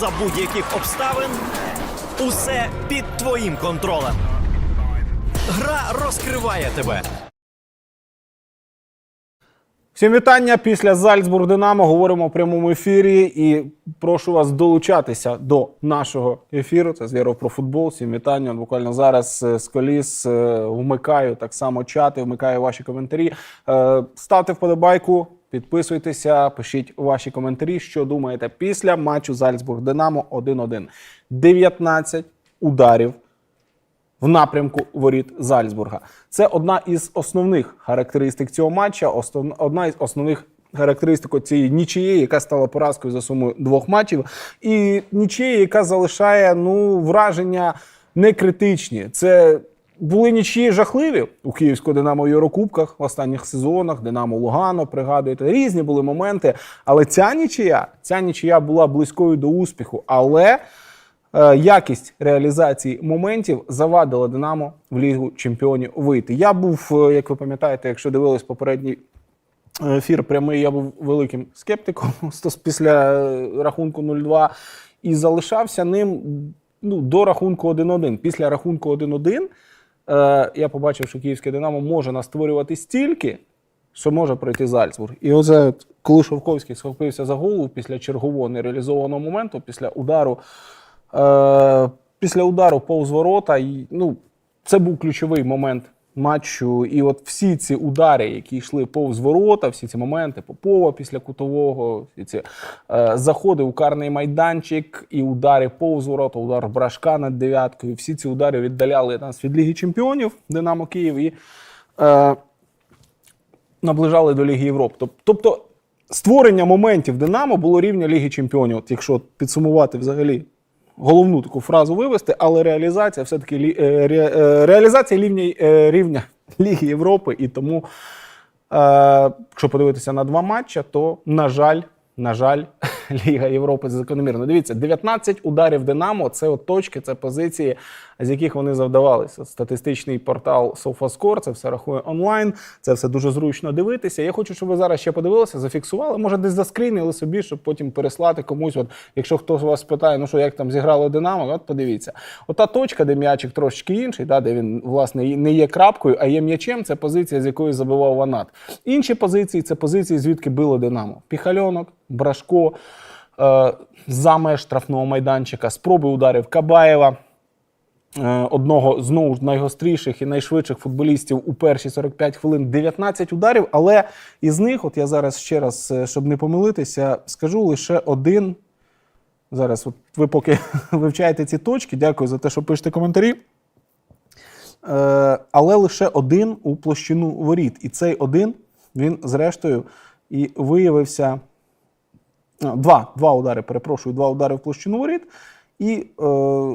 за будь-яких обставин. Усе під твоїм контролем. Гра розкриває тебе. Всім вітання після Зальцбург Динамо. Говоримо в прямому ефірі і прошу вас долучатися до нашого ефіру. Це звіров про футбол. Всім вітання. Буквально зараз е, з коліс е, вмикаю так само чати, вмикаю ваші коментарі. Е, Ставте вподобайку, підписуйтеся, пишіть ваші коментарі. Що думаєте після матчу Зальцбург Динамо 1-1. 19 ударів в напрямку воріт Зальцбурга. Це одна із основних характеристик цього матча, одна із основних характеристик цієї нічиєї, яка стала поразкою за сумою двох матчів, і нічиєї, яка залишає ну, враження не критичні. Це були нічиї жахливі у київського Динамо в Єврокубках в останніх сезонах. Динамо Лугано, пригадуєте, різні були моменти. Але ця нічия, ця нічия була близькою до успіху. Але е, якість реалізації моментів завадила Динамо в Лігу Чемпіонів вийти. Я був, е, як ви пам'ятаєте, якщо дивились попередній ефір прямий, я був великим скептиком після е, рахунку 0-2 і залишався ним ну, до рахунку 1-1. Після рахунку 1-1 е, я побачив, що київське Динамо може настворювати стільки, що може пройти Зальцбург. І оце, коли Шовковський схопився за голову після чергового нереалізованого моменту, після удару, е, після удару повз ворота, і, ну, це був ключовий момент матчу. І от всі ці удари, які йшли повз ворота, всі ці моменти Попова після кутового, всі ці е, заходи у карний майданчик і удари повз ворота, удар брашка над дев'яткою. Всі ці удари віддаляли нас від Ліги Чемпіонів Динамо Київ. І, е, наближали до Ліги Європи. Тобто створення моментів Динамо було рівня Ліги Чемпіонів, от якщо підсумувати взагалі головну таку фразу вивести, але реалізація все-таки е, е, реалізація рівня, е, рівня Ліги Європи. І тому, якщо подивитися на два матчі, то, на жаль, на жаль, Ліга Європи закономірно. Дивіться, 19 ударів Динамо це от точки, це позиції, з яких вони завдавалися. Статистичний портал SofaScore, це все рахує онлайн, це все дуже зручно дивитися. Я хочу, щоб ви зараз ще подивилися, зафіксували, може десь заскрінили собі, щоб потім переслати комусь. От, якщо хтось вас питає, ну що як там зіграло Динамо, от подивіться. Ота точка, де м'ячик трошечки інший, да, де він власне не є крапкою, а є м'ячем. Це позиція, з якої забивав Ванат. Інші позиції це позиції, звідки било Динамо. Піхальонок, Брашко, е, за меж штрафного майданчика, спроби ударів Кабаєва. Е, Одного знову ж найгостріших і найшвидших футболістів у перші 45 хвилин 19 ударів. Але із них, от я зараз ще раз, е, щоб не помилитися, скажу лише один. Зараз, от ви поки вивчаєте ці точки, дякую за те, що пишете коментарі. Е, але лише один у площину воріт. І цей один він, зрештою, і виявився. Два, два удари, перепрошую, два удари в площину воріт, і е,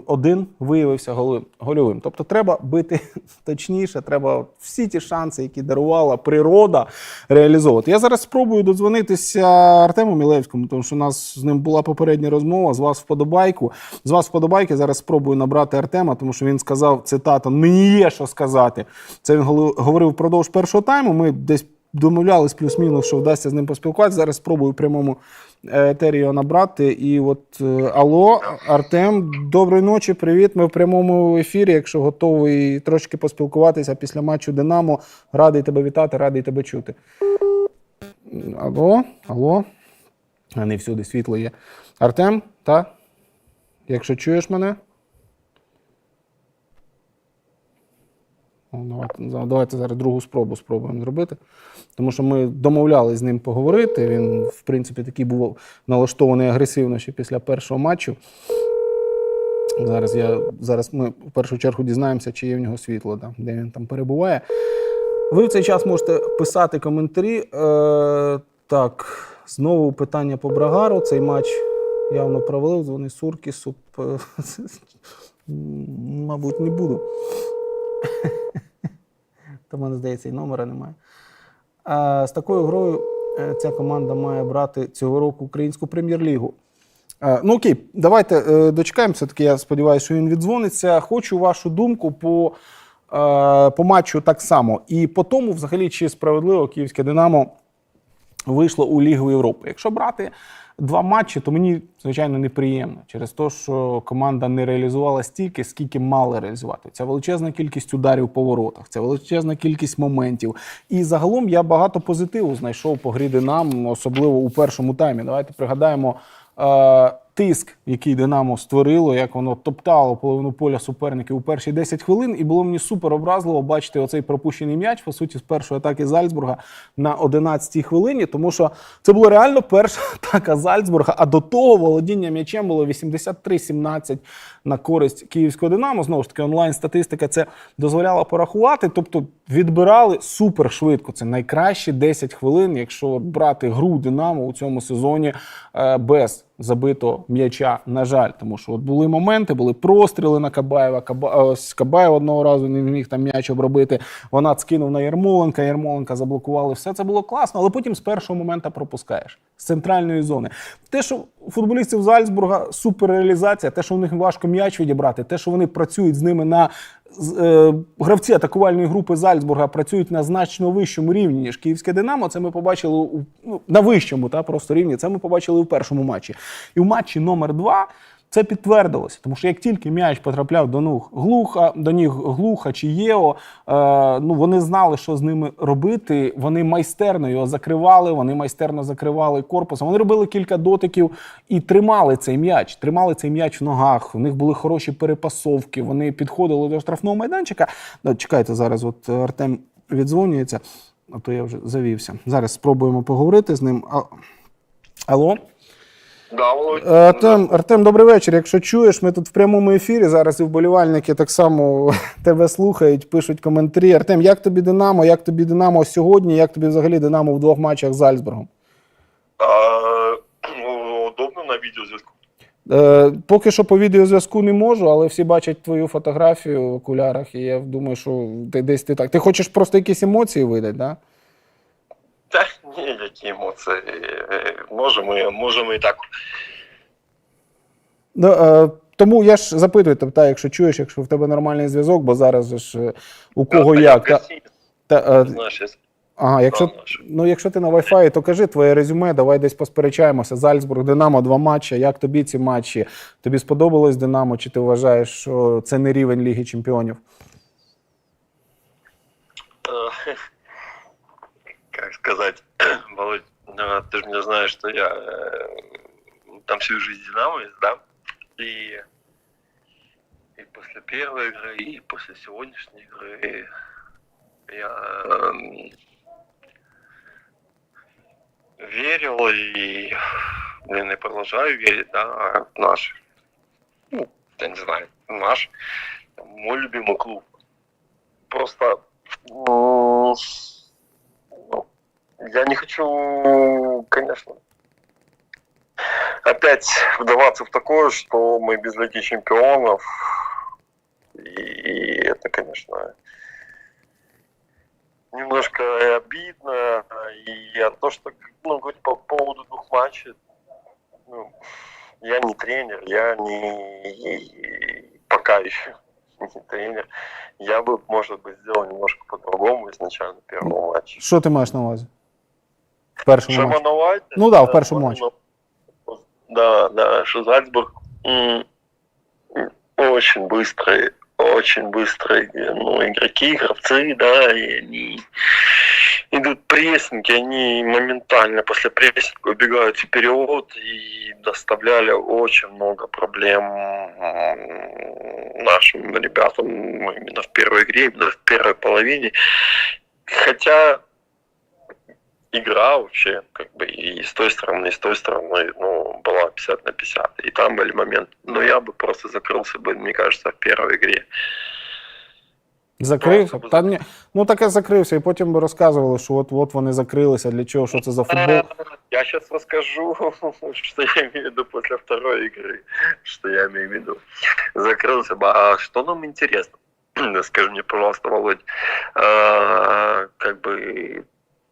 один виявився гольовим. Тобто треба бити точніше, треба всі ті шанси, які дарувала природа, реалізовувати. Я зараз спробую додзвонитися Артему Мілевському, тому що у нас з ним була попередня розмова. З вас вподобайку. З вас вподобайки. Зараз спробую набрати Артема, тому що він сказав цитата: мені є що сказати. Це він говорив впродовж першого тайму. Ми десь домовлялись плюс-мінус, що вдасться з ним поспілкуватися. Зараз спробую в прямому е, етері його набрати. І от е, алло, Артем, доброї ночі, привіт. Ми в прямому ефірі. Якщо готовий трошки поспілкуватися після матчу Динамо, радий тебе вітати, радий тебе чути. Алло, алло. А не всюди світло є. Артем, та? Якщо чуєш мене. Давайте, давайте зараз другу спробу спробуємо зробити. Тому що ми домовлялися з ним поговорити. Він, в принципі, такий був налаштований агресивно ще після першого матчу. Зараз, я, зараз ми в першу чергу дізнаємося, чи є в нього світло, да, де він там перебуває. Ви в цей час можете писати коментарі. Е, так, знову питання по Брагару. Цей матч явно провалив. Дзвони е, Мабуть, не буду. То в мене здається, і номера немає. А з такою грою е, ця команда має брати цього року українську прем'єр-лігу. Е, Ну окей, давайте е, дочекаємо. Все-таки я сподіваюся, що він віддзвониться. Хочу вашу думку по, по матчу так само. І по тому, взагалі, чи справедливо київське Динамо вийшло у Лігу Європи. Якщо брати два матчі, то мені звичайно неприємно через те, що команда не реалізувала стільки, скільки мала реалізувати. Ця величезна кількість ударів по воротах, ця величезна кількість моментів. І загалом я багато позитиву знайшов по грі Динам, особливо у першому таймі. Давайте пригадаємо. Тиск, який Динамо створило, як воно топтало половину поля суперників у перші 10 хвилин, і було мені супер образливо бачити оцей пропущений м'яч, по суті, з першої атаки Зальцбурга на 11-й хвилині, тому що це була реально перша атака Зальцбурга. А до того володіння м'ячем було 83-17 на користь київського Динамо. Знову ж таки, онлайн статистика це дозволяла порахувати. Тобто відбирали супер швидко. Це найкращі 10 хвилин, якщо брати гру Динамо у цьому сезоні е, без забитого м'яча. На жаль, тому що от були моменти, були простріли на Кабаєва. Каба... е, Кабаєв одного разу не міг там м'яч обробити. Вона скинув на Ярмоленка. Ярмоленка заблокували. Все це було класно, але потім з першого моменту пропускаєш з центральної зони. Те, що футболістів Зальцбурга суперреалізація, те, що у них важко м'яч відібрати, те, що вони працюють з ними на гравці атакувальної групи Зальцбурга працюють на значно вищому рівні, ніж київське Динамо. Це ми побачили у ну, на вищому та просто рівні. Це ми побачили у першому матчі. І в матчі номер два. Це підтвердилося, тому що як тільки м'яч потрапляв до ніг глуха, до ніг глуха чи єо, е, ну вони знали, що з ними робити. Вони майстерно його закривали, вони майстерно закривали корпусом. Вони робили кілька дотиків і тримали цей м'яч. Тримали цей м'яч в ногах. У них були хороші перепасовки. Вони підходили до штрафного майданчика. Да, чекайте зараз. От Артем віддзвонюється, а то я вже завівся. Зараз спробуємо поговорити з ним. Алло. Да, Володь. Е, Артем, Артем, добрий вечір. Якщо чуєш, ми тут в прямому ефірі. Зараз і вболівальники так само тебе слухають, пишуть коментарі. Артем, як тобі Динамо? Як тобі Динамо сьогодні? Як тобі взагалі Динамо в двох матчах з Зальцбургом? А, ну, удобно на відеозв'язку. Е, поки що по відеозв'язку не можу, але всі бачать твою фотографію в окулярах, і я думаю, що ти десь ти так. Ти хочеш просто якісь емоції видати, да? Та ні, які емоції. Е, Можемо, можемо і так. Ну, е, тому я ж запитую тебе, якщо чуєш, якщо в тебе нормальний зв'язок, бо зараз ж е, у кого Та, як. Та, та, е, з- Ага, якщо, ну, якщо ти на Wi-Fi, то кажи твоє резюме, давай десь посперечаємося. Зальцбург, Динамо, два матчі. Як тобі ці матчі? Тобі сподобалось Динамо, чи ти вважаєш, що це не рівень Ліги Чемпіонів? Э, сказать, Володь, э, ты же меня знаешь, что я э, там всю жизнь Динамо, да? И, и после первой игры, и после сегодняшней игры я эм, верил и, блин, и продолжаю верить, да, наш, ну, я не знаю, наш, мой любимый клуб. Просто ну, Я не хочу, конечно, опять вдаваться в такое, что мы без Лиги Чемпионов. И это, конечно, немножко обидно. И а то, что, ну, говорить по поводу двух матчей, ну, я не тренер, я не пока еще не тренер. Я бы, может быть, сделал немножко по-другому изначально первого матча. Що ти маєш на увазі? В першому матчі. Шамановать? Ну да, в першому матчі. Да, да, что Зальцбург м, м, очень быстрые, очень быстрые ну, игроки, игровцы, да, и они идут прессинги, они моментально после прессинга убегают вперед и доставляли очень много проблем нашим ребятам именно в первой игре, именно в первой половине. Хотя игра вообще, как бы и с той стороны, и с той стороны, ну, была 50 на 50. И там были моменты. Но я бы просто закрылся бы, мне кажется, в первой игре. Закрився? Просто Та ні. Ну таке закрився, і потім би розказували, що от от вони закрилися, для чого, що це за футбол. Я сейчас расскажу, что я имею в виду после второй игры. Что я имею в виду. Закрылся бы. А что нам интересно? Скажи мне, пожалуйста, Володь, а, как бы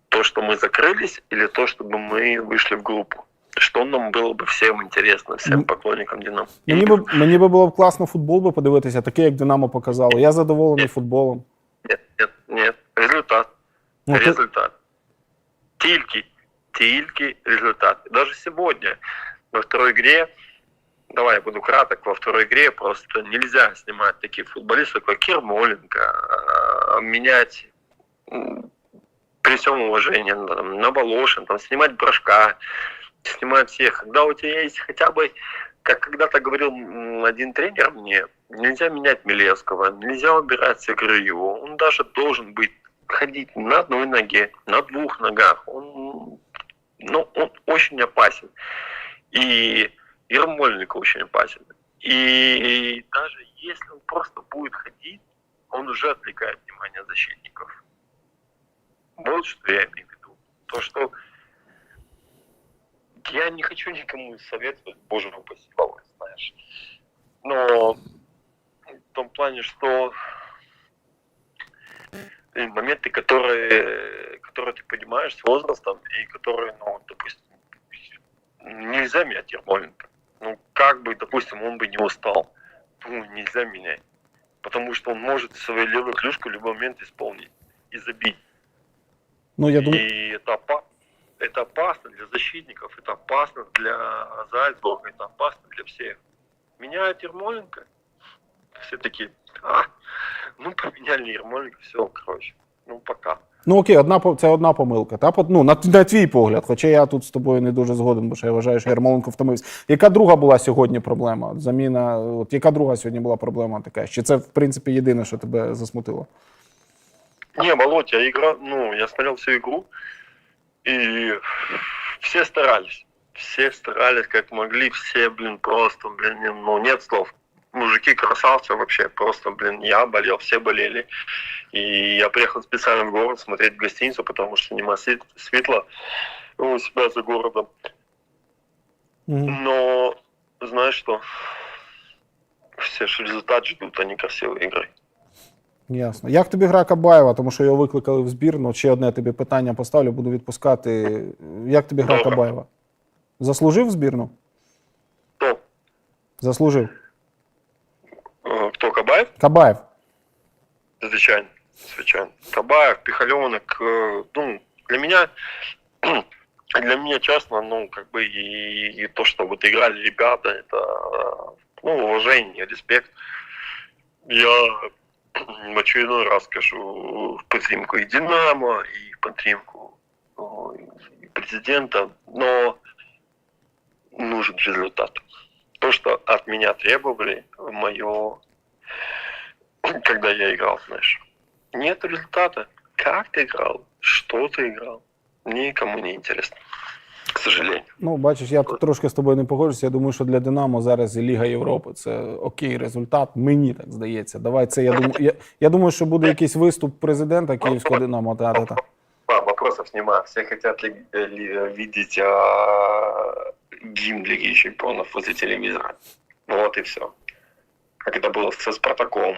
то, что мы закрылись, или то, чтобы мы вышли в группу? Что нам было бы всем интересно, всем М. поклонникам Динамо? Мені би, мені би було б класно футбол би подивитися, такий, як Динамо показало. Я задоволений футболом. Нет, нет, нет. Результат. Ну, ти, Результат. Тільки. тільки результаты. Даже сегодня во второй игре, давай я буду краток, во второй игре просто нельзя снимать таких футболистов, как Ермоленко, а, менять м, при всем уважении на, там, на Волошин, там, снимать Брашка, снимать всех. Когда у тебя есть хотя бы, как когда-то говорил один тренер мне, нельзя менять Милевского, нельзя убирать с игры его. Он даже должен быть ходить на одной ноге, на двух ногах. Он, ну, он очень опасен. И Ермоленко очень опасен. И даже если он просто будет ходить, он уже отвлекает внимание защитников. Вот что я имею в виду. То, что я не хочу никому советовать, боже упаси, Володь, знаешь. Но в том плане, что моменты, которые, которые ты понимаешь с возрастом, и которые, ну, допустим, нельзя менять Ермоленко. Ну, как бы, допустим, он бы не устал, ну, нельзя менять. Потому что он может свою левую клюшку в любой момент исполнить и забить. Ну, я думаю, И это, опа- это опасно для защитников, это опасно для Зальцбурга, это опасно для всех. Меняют Ермоленко, все такие, а, ну поменяли Ермоленко, все, короче, ну пока. ну окей, одна по- це одна помилка. Та по- ну, на, на твій погляд, хоча я тут з тобою не дуже згоден, бо що я вважаю, що Ярмоленко втомився. Яка друга була сьогодні проблема? От Заміна, от яка друга сьогодні була проблема така? Чи це в принципі єдине, що тебе засмутило? Не, Володь, я игра, ну, я смотрел всю игру, и все старались. Все старались как могли, все, блин, просто, блин, ну, нет слов. Мужики красавцы вообще, просто, блин, я болел, все болели. И я приехал специально в город смотреть в гостиницу, потому что нема свет- светла у себя за городом. Но, знаешь что, все же результат ждут, а не красивой игры. Ясно. Як тобі гра Кабаєва? Тому що його викликали в збірну. Ще одне тобі питання поставлю, буду відпускати. Як тобі гра Добре. Кабаєва? Заслужив в збірну? Кто? Заслужив. Э, Кто, Кабаев? Кабаєв. Звичайно, звичайно. Кабаев, Пихальонок, э, ну, для меня, для меня честно, ну, как бы и, и то, что вот играли ребята, это, э, ну, уважение, респект. Я в очередной раз скажу в подтримку и Динамо, и в подтримку и президента, но нужен результат. То, что от меня требовали, в мое когда я играл, знаешь. Нет результата. Как ты играл? Что ты играл? Никому не интересно. К сожалению. Ну, бачиш, я тут трошки з тобою не погоджуюся. Я думаю, що для Динамо зараз і Ліга Європи це окей результат. Мені так здається. Давай це. Я думаю, я, я думаю, що буде якийсь виступ президента Київського Динамо. Та, та, та. А, вопросов нема. Все хотят ли- ли- видеть а, гимн Лиги Чемпионов возле телевизора. Вот и все. Как это было со Спартаком,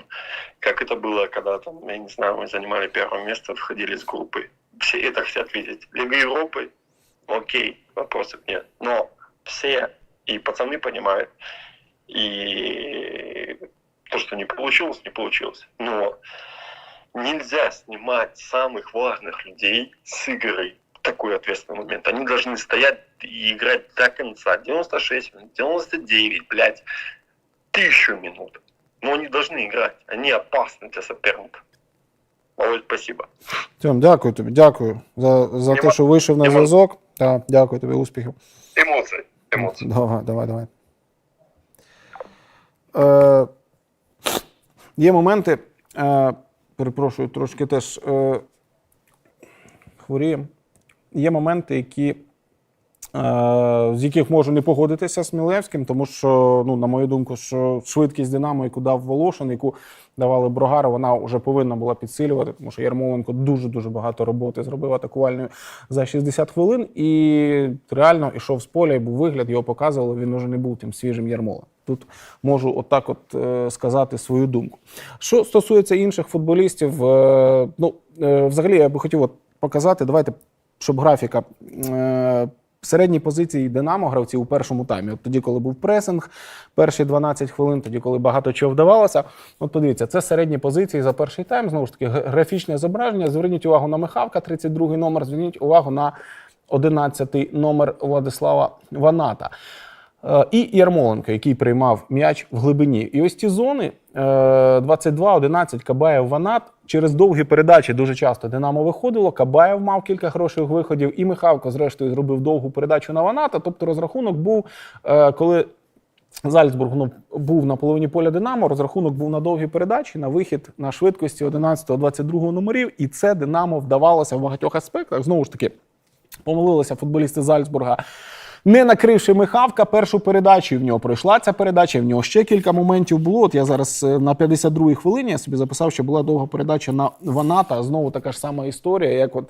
как это было, когда там, я не знаю, мы занимали первое место, входили с группы. Все это хотят видеть. Лига Европы, окей, вопросов нет. Но все, и пацаны понимают, и то, что не получилось, не получилось. Но нельзя снимать самых важных людей с игры в такой ответственный момент. Они должны стоять и играть до конца. 96 минут, 99, блядь, тысячу минут. Но они должны играть. Они опасны для соперника. Володь, спасибо. Тьом, дякую тобі, дякую за, за те, що вийшов на Нема. зв'язок. Та, дякую тобі, успіхів. Емоції. Емоції. Давай, давай, давай. Е, є моменти, е, перепрошую, трошки теж е, хворіємо. Є моменти, які, з яких можу не погодитися з Мілевським, тому що, ну, на мою думку, що швидкість Динамо, яку дав Волошин, яку давали Брогару, вона вже повинна була підсилювати, тому що Ярмоленко дуже-дуже багато роботи зробив атакувальною за 60 хвилин і реально йшов з поля і був вигляд, його показували, він вже не був тим свіжим Ярмолем. Тут можу отак от е, сказати свою думку. Що стосується інших футболістів, е, ну, е, взагалі я би хотів от показати, давайте, щоб графіка. Е, Середні позиції Динамо гравці у першому таймі. От тоді, коли був пресинг, перші 12 хвилин, тоді, коли багато чого вдавалося. От подивіться, це середні позиції за перший тайм. Знову ж таки, графічне зображення. Зверніть увагу на Михавка, 32-й номер. Зверніть увагу на 11-й номер Владислава Ваната. Е, І Ярмоленко, який приймав м'яч в глибині. І ось ці зони е, 22-11 Кабаєв Ванат. Через довгі передачі дуже часто Динамо виходило. Кабаєв мав кілька хороших виходів, і Михавко, зрештою, зробив довгу передачу на Ваната. Тобто розрахунок був, е, коли Зальцбург ну, був на половині поля Динамо. Розрахунок був на довгі передачі, на вихід на швидкості 11-22 номерів. І це Динамо вдавалося в багатьох аспектах. Знову ж таки, помилилися футболісти Зальцбурга. Не накривши Михавка першу передачу, в нього пройшла ця передача. В нього ще кілька моментів було. От я зараз е, на 52-й хвилині я собі записав, що була довга передача на Ваната. Знову така ж сама історія, як от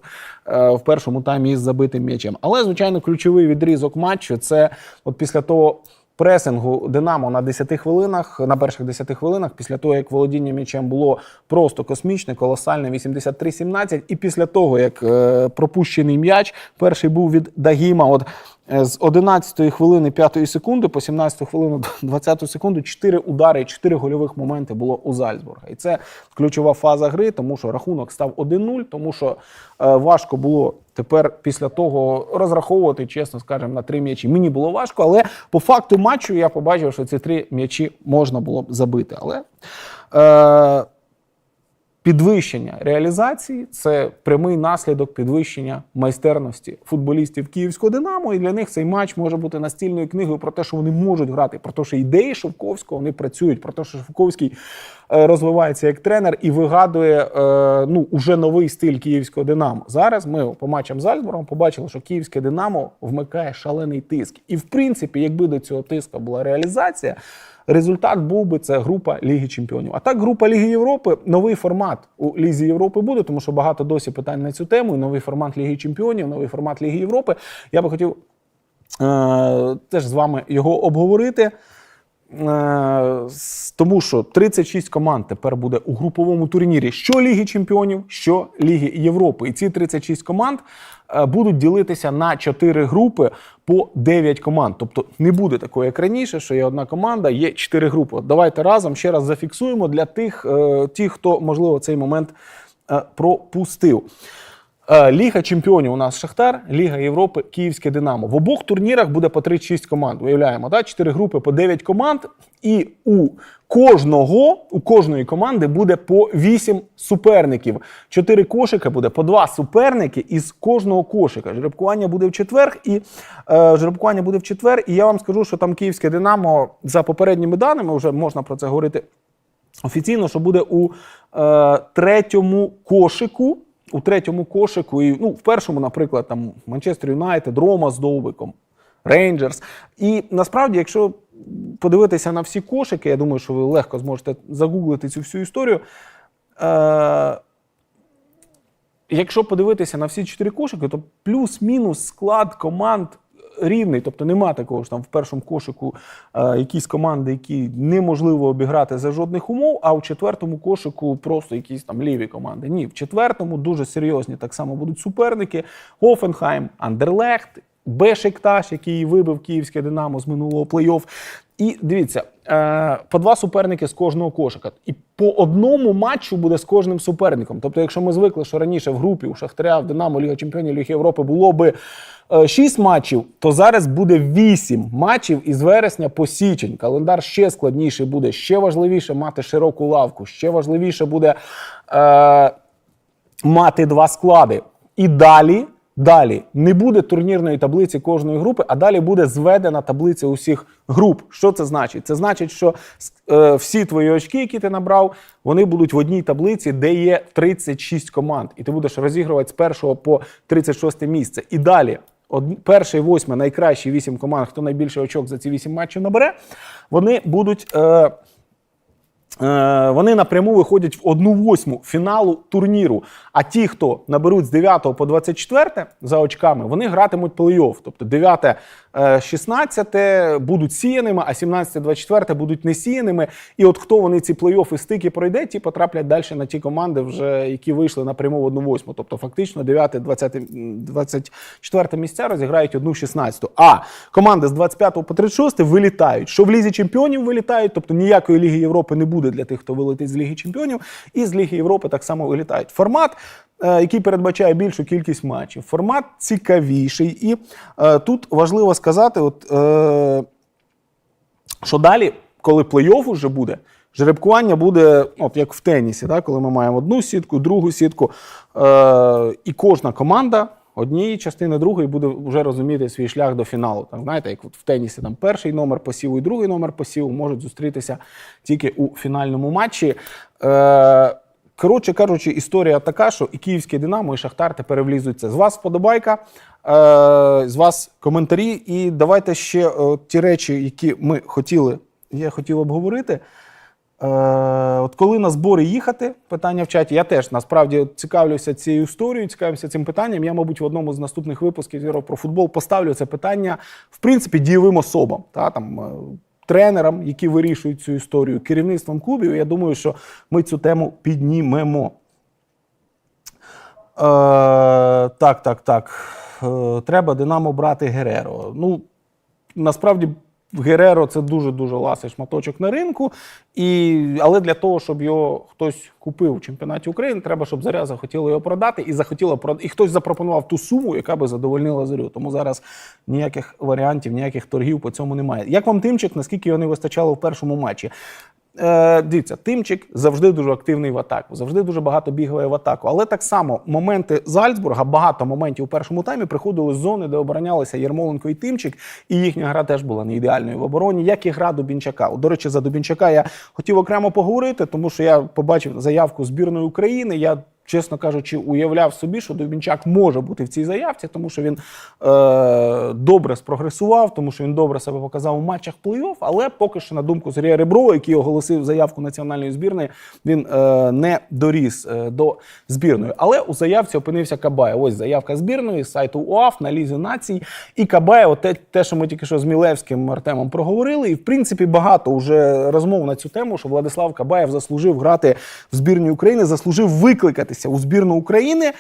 е, в першому таймі із забитим м'ячем. Але, звичайно, ключовий відрізок матчу це от після того. Пресингу Динамо на 10 хвилинах, на перших 10 хвилинах, після того, як володіння м'ячем було просто космічне, колосальне 83-17, і після того, як е, пропущений м'яч, перший був від Дагіма. От з 11 хвилини 5 секунди по 17 хвилину 20 секунду 4 удари, 4 гольових моменти було у Зальцбурга. І це ключова фаза гри, тому що рахунок став 1-0, тому що е, важко було тепер після того розраховувати, чесно скажемо, на три м'ячі. Мені було важко, але по факту матчу я побачив, що ці три м'ячі можна було б забити. Але е, Підвищення реалізації це прямий наслідок підвищення майстерності футболістів Київського Динамо. І для них цей матч може бути настільною книгою про те, що вони можуть грати, про те, що ідеї Шовковського вони працюють, про те, що Шовковський е, розвивається як тренер і вигадує е, ну уже новий стиль київського Динамо. Зараз ми по матчам з Альцбургом побачили, що київське Динамо вмикає шалений тиск. І в принципі, якби до цього тиска була реалізація. Результат був би це група Ліги Чемпіонів. А так, група Ліги Європи, новий формат у Лізі Європи буде, тому що багато досі питань на цю тему. І новий формат Ліги Чемпіонів, новий формат Ліги Європи. Я би хотів е- теж з вами його обговорити. Е, Тому що 36 команд тепер буде у груповому турнірі що Ліги Чемпіонів, що Ліги Європи. І ці 36 команд е, будуть ділитися на 4 групи по 9 команд. Тобто не буде такого, як раніше, що є одна команда, є 4 групи. Давайте разом ще раз зафіксуємо для тих, е, тих хто можливо цей момент пропустив. Е, Ліга чемпіонів у нас Шахтар, Ліга Європи, Київське Динамо. В обох турнірах буде по 36 команд. Уявляємо, да? 4 групи по 9 команд, і у кожного, у кожної команди буде по 8 суперників. 4 кошика буде по 2 суперники із кожного кошика. Жеребкування буде в четвер, і е, жеребкування буде в четвер. І я вам скажу, що там Київське Динамо за попередніми даними вже можна про це говорити офіційно, що буде у е, третьому кошику. У третьому кошику, і ну, в першому, наприклад, там Манчестер Юнайтед, Рома з Довбиком, Рейнджерс. І насправді, якщо подивитися на всі кошики, я думаю, що ви легко зможете загуглити цю всю історію. Е- якщо подивитися на всі чотири кошики, то плюс-мінус склад команд рівний. Тобто нема такого ж там в першому кошику е, якісь команди, які неможливо обіграти за жодних умов, а в четвертому кошику просто якісь там ліві команди. Ні, в четвертому дуже серйозні так само будуть суперники: Хофенхайм, Андерлехт. Бешикташ, який вибив київське Динамо з минулого плей-офф. І дивіться, е, по два суперники з кожного кошика. І по одному матчу буде з кожним суперником. Тобто, якщо ми звикли, що раніше в групі у Шахтаря, в Динамо, Ліга Чемпіонів, Ліги Європи було би е, 6 матчів, то зараз буде 8 матчів із вересня по січень. Календар ще складніший буде, ще важливіше мати широку лавку, ще важливіше буде е, мати два склади. І далі. Далі не буде турнірної таблиці кожної групи, а далі буде зведена таблиця усіх груп. Що це значить? Це значить, що е, всі твої очки, які ти набрав, вони будуть в одній таблиці, де є 36 команд, і ти будеш розігрувати з першого по 36 місце. І далі, од, перший, восьме, найкращі вісім команд, хто найбільше очок за ці вісім матчів набере, вони будуть. Е, вони напряму виходять в одну восьму фіналу турніру. А ті, хто наберуть з 9 по 24 за очками, вони гратимуть плей-офф. Тобто 9, е, 16 будуть сіяними, а 17, 24 будуть не сіяними. І от хто вони ці плей-оффи стики пройде, ті потраплять далі на ті команди, вже які вийшли напряму в одну восьму. Тобто, фактично 9, 20, 24 місця розіграють одну 16. А команди з 25 по 36 вилітають. Що в лізі чемпіонів вилітають, тобто ніякої ліги Європи не буде для тих, хто вилетить з Ліги Чемпіонів, і з Ліги Європи так само вилітають. Формат е, який передбачає більшу кількість матчів. Формат цікавіший. І е, тут важливо сказати, от, е, що далі, коли плей-офф вже буде, жеребкування буде, от як в тенісі, да, коли ми маємо одну сітку, другу сітку, е, і кожна команда однієї частини другої буде вже розуміти свій шлях до фіналу. Так, знаєте, як от в тенісі там перший номер посіву і другий номер посіву можуть зустрітися тільки у фінальному матчі. Е, Коротше кажучи, історія така, що і київське Динамо, і Шахтар тепер влізуться. З вас вподобайка, е, з вас коментарі. І давайте ще е, ті речі, які ми хотіли, я хотів обговорити. Е, от коли на збори їхати, питання в чаті, я теж насправді цікавлюся цією історією, цікавлюся цим питанням. Я, мабуть, в одному з наступних випусків «Зіро про футбол поставлю це питання, в принципі, дієвим особам. Та, там, е, тренерам, які вирішують цю історію, керівництвом клубів. Я думаю, що ми цю тему піднімемо. Е, так, так, так. Е, треба Динамо брати Гереро. Ну, насправді. Гереро це дуже дуже ласий шматочок на ринку, і, але для того, щоб його хтось купив у чемпіонаті України, треба, щоб заря захотіла його продати і захотіла продати, і хтось запропонував ту суму, яка би задовольнила зарю. Тому зараз ніяких варіантів, ніяких торгів по цьому немає. Як вам тимчик, наскільки його не вистачало в першому матчі? Е, дивіться, Тимчик завжди дуже активний в атаку, завжди дуже багато бігає в атаку. Але так само моменти Зальцбурга, багато моментів у першому таймі приходили з зони, де оборонялися Єрмоленко і Тимчик, і їхня гра теж була не ідеальною в обороні, як і гра Дубінчака. До речі, за Дубінчака я хотів окремо поговорити, тому що я побачив заявку збірної України. Я Чесно кажучи, уявляв собі, що Дубінчак може бути в цій заявці, тому що він е, добре спрогресував, тому що він добре себе показав у матчах плей-офф, але поки що, на думку Сергія Реброва, який оголосив заявку національної збірної, він е, не доріс е, до збірної. Але у заявці опинився Кабай. Ось заявка збірної з сайту УАФ на Лізі націй. І Кабай, от те, те, що ми тільки що з Мілевським Артемом проговорили, і в принципі багато вже розмов на цю тему, що Владислав Кабаєв заслужив грати в збірні України, заслужив викликатися у збірну України.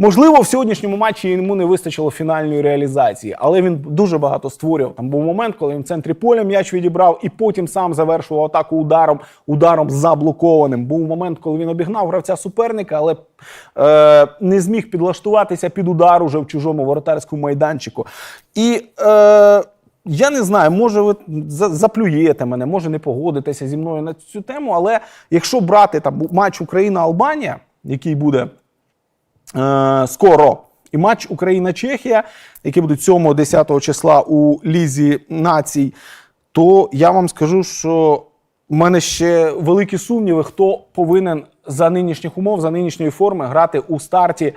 Можливо, в сьогоднішньому матчі йому не вистачило фінальної реалізації, але він дуже багато створював. Там був момент, коли він в центрі поля м'яч відібрав і потім сам завершував атаку ударом, ударом заблокованим. Був момент, коли він обігнав гравця суперника, але е, не зміг підлаштуватися під удар уже в чужому воротарському майданчику. І е, я не знаю, може ви заплюєте мене, може не погодитеся зі мною на цю тему. Але якщо брати там матч Україна-Албанія, який буде е, скоро. І матч Україна-Чехія, які будуть 7-10 числа у Лізі націй, то я вам скажу, що в мене ще великі сумніви, хто повинен за нинішніх умов, за нинішньої форми грати у старті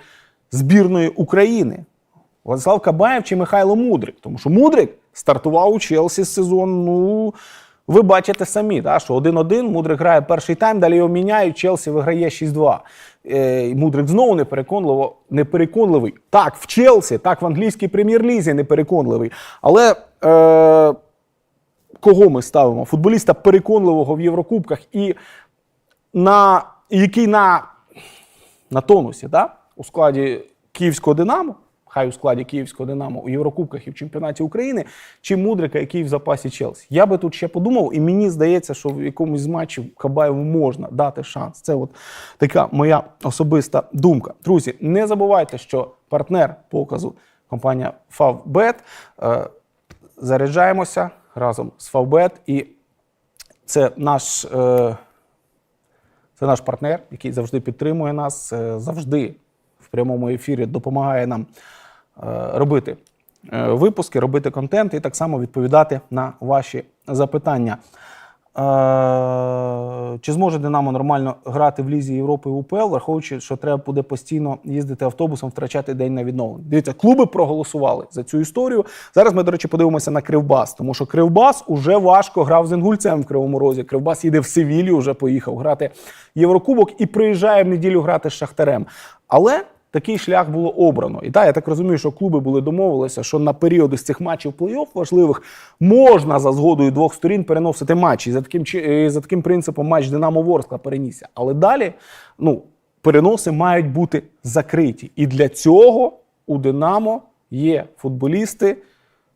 збірної України. Владислав Кабаєв чи Михайло Мудрик. Тому що Мудрик стартував у Челсі сезон. Ну, ви бачите самі, да, що 1-1, Мудрик грає перший тайм, далі його міняють, Челсі виграє 6-2. Е, Мудрик знову непереконливо, непереконливий. Так, в Челсі, так в англійській прем'єр-лізі непереконливий. Але е, кого ми ставимо? Футболіста переконливого в Єврокубках і на, який на, на тонусі, да? у складі Київського Динамо, хай у складі Київського Динамо у Єврокубках і в чемпіонаті України, чи Мудрика, який в запасі Челсі. Я би тут ще подумав, і мені здається, що в якомусь з матчів Кабаєву можна дати шанс. Це от така моя особиста думка. Друзі, не забувайте, що партнер показу компанія Favbet. Е, заряджаємося разом з Favbet і це наш. Е, це наш партнер, який завжди підтримує нас, е, завжди в прямому ефірі допомагає нам робити е, випуски, робити контент і так само відповідати на ваші запитання. Е, Чи зможе Динамо нормально грати в Лізі Європи і УПЛ, враховуючи, що треба буде постійно їздити автобусом, втрачати день на відновлення? Дивіться, клуби проголосували за цю історію. Зараз ми, до речі, подивимося на Кривбас, тому що Кривбас уже важко грав з інгульцем в Кривому Розі. Кривбас їде в Севілью, вже поїхав грати Єврокубок і приїжджає в неділю грати з Шахтарем. Але такий шлях було обрано. І так, я так розумію, що клуби були домовилися, що на періоди з цих матчів плей-офф важливих можна за згодою двох сторін переносити матчі. І за таким, е, за таким принципом матч Динамо Ворскла перенісся. Але далі ну, переноси мають бути закриті. І для цього у Динамо є футболісти.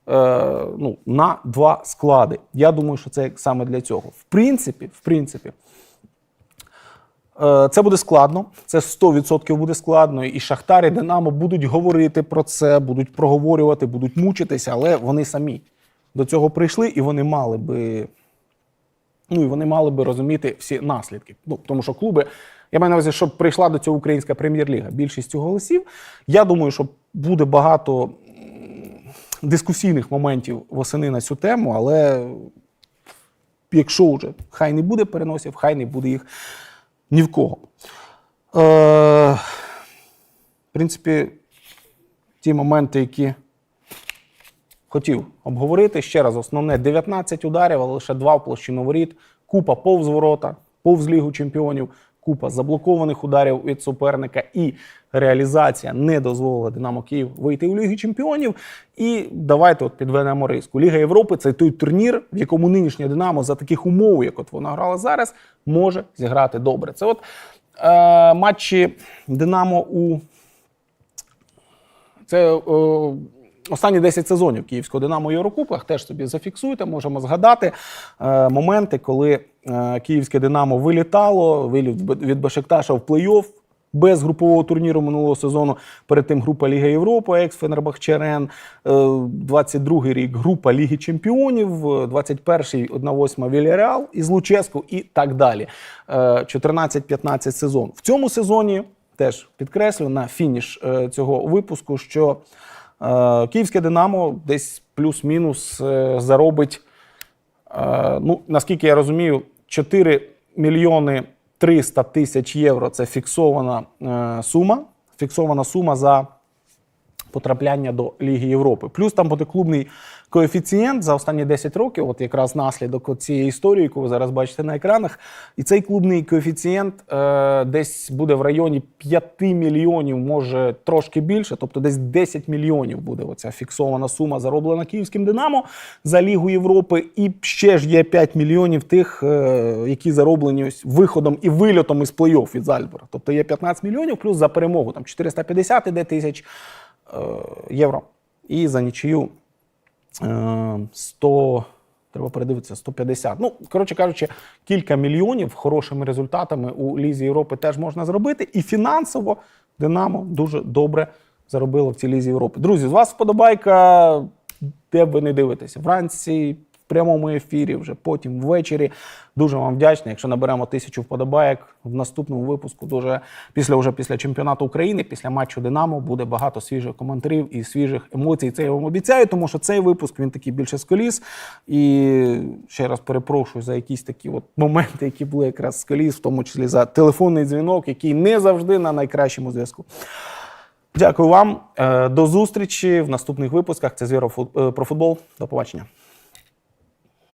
Е, ну, на два склади. Я думаю, що це саме для цього. В принципі, в принципі, Це буде складно, це 100% буде складно. І Шахтар і Динамо будуть говорити про це, будуть проговорювати, будуть мучитися, але вони самі до цього прийшли і вони мали би. Ну і вони мали би розуміти всі наслідки. Ну тому що клуби, я маю на увазі, щоб прийшла до цього українська прем'єр-ліга більшістю голосів. Я думаю, що буде багато дискусійних моментів восени на цю тему, але якщо вже хай не буде переносів, хай не буде їх ні в кого. Е, в принципі, ті моменти, які хотів обговорити. Ще раз, основне 19 ударів, але лише два в площину воріт, купа повз ворота, повз Лігу чемпіонів, купа заблокованих ударів від суперника і реалізація не дозволила Динамо Київ вийти у Ліги чемпіонів. І давайте от підведемо риску. Ліга Європи це той турнір, в якому нинішнє Динамо за таких умов, як от вона грала зараз, може зіграти добре. Це от е, матчі Динамо у це е, останні 10 сезонів Київського Динамо у Єврокубках. Теж собі зафіксуйте, можемо згадати е, моменти, коли Київське Динамо вилітало, виліт від Бешикташа в плей-офф. Без групового турніру минулого сезону, перед тим група Ліга Європи, екс Фенербахчерен, 22-й рік група Ліги Чемпіонів, 21-й 1-8 Вільяреал із Луческу і так далі. Е, 14-15 сезон. В цьому сезоні теж підкреслю на фініш е, цього випуску, що е, Київське Динамо десь плюс-мінус е, заробить, е, ну, наскільки я розумію, 4 мільйони 300 тисяч євро це фіксована е, сума. Фіксована сума за потрапляння до Ліги Європи. Плюс там буде клубний коефіцієнт за останні 10 років, от якраз наслідок цієї історії, яку ви зараз бачите на екранах. І цей клубний коефіцієнт е, десь буде в районі 5 мільйонів, може трошки більше, тобто десь 10 мільйонів буде оця фіксована сума, зароблена київським Динамо за Лігу Європи. І ще ж є 5 мільйонів тих, е, які зароблені ось виходом і вильотом із плей-офф від Зальцбурга. Тобто є 15 мільйонів плюс за перемогу там 450 іде тисяч євро. І за нічию е, 100, треба передивитися, 150. Ну, коротше кажучи, кілька мільйонів хорошими результатами у Лізі Європи теж можна зробити. І фінансово Динамо дуже добре заробило в цій Лізі Європи. Друзі, з вас вподобайка, де б ви не дивитеся, вранці. Прямому ефірі, вже потім ввечері. Дуже вам вдячний. Якщо наберемо тисячу вподобайок в наступному випуску, дуже після вже після чемпіонату України, після матчу Динамо, буде багато свіжих коментарів і свіжих емоцій. Це я вам обіцяю, тому що цей випуск він такий більше з коліс. І ще раз перепрошую за якісь такі от моменти, які були якраз з коліс, в тому числі за телефонний дзвінок, який не завжди на найкращому зв'язку. Дякую вам. Е, До зустрічі в наступних випусках. Це Звіро е, про футбол. До побачення.